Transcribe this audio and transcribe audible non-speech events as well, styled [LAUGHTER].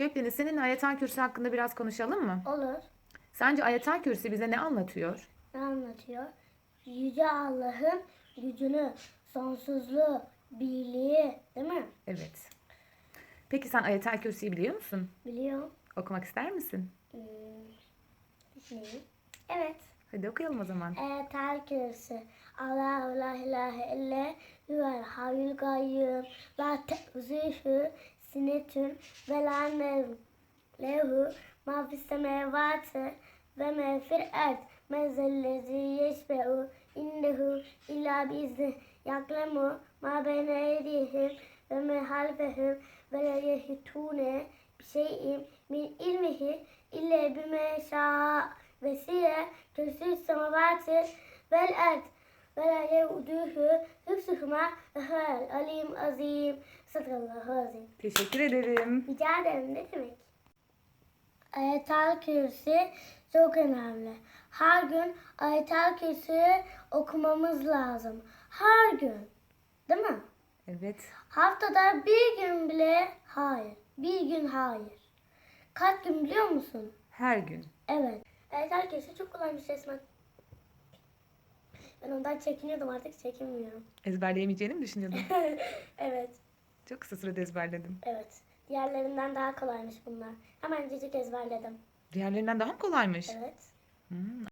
Gökdeniz seninle Ayetel Kürsi hakkında biraz konuşalım mı? Olur. Sence Ayetel Kürsi bize ne anlatıyor? Ne anlatıyor? Yüce Allah'ın gücünü, sonsuzluğu, birliği değil mi? Evet. Peki sen Ayetel Kürsi'yi biliyor musun? Biliyorum. Okumak ister misin? Hmm. Evet. Hadi okuyalım o zaman. Etel kürsü. Allahu la ilahe ille huvel hayyul gayyum. La te'zihu sinetün ve la nevm. Lehu ma fis semavati ve fil ard. Mezellezi yeşbe'u innehu illa biizni. Yaklemu ma beyne eydihim ve ma halfehum ve la yehitune bir şeyin min ilmihi ille bime şa'a ve siye kürsü semavati vel ard yeuduhu hıfsuhuma ve huvel alim azim. Sadallahu azim. Teşekkür ederim. Rica ederim ne demek? Ayetel Kürsi çok önemli. Her gün Ayetel Kürsi okumamız lazım. Her gün. Değil mi? Evet. Haftada bir gün bile hayır. Bir gün hayır. Kaç gün biliyor musun? Her gün. Evet. Ayetel Kürsi çok kolaymış resmen. Ben ondan çekiniyordum artık çekinmiyorum. Ezberleyemeyeceğini mi düşünüyordun? [LAUGHS] evet. Çok kısa sürede ezberledim. Evet. Diğerlerinden daha kolaymış bunlar. Hemencecik ezberledim. Diğerlerinden daha mı kolaymış? Evet. Hmm,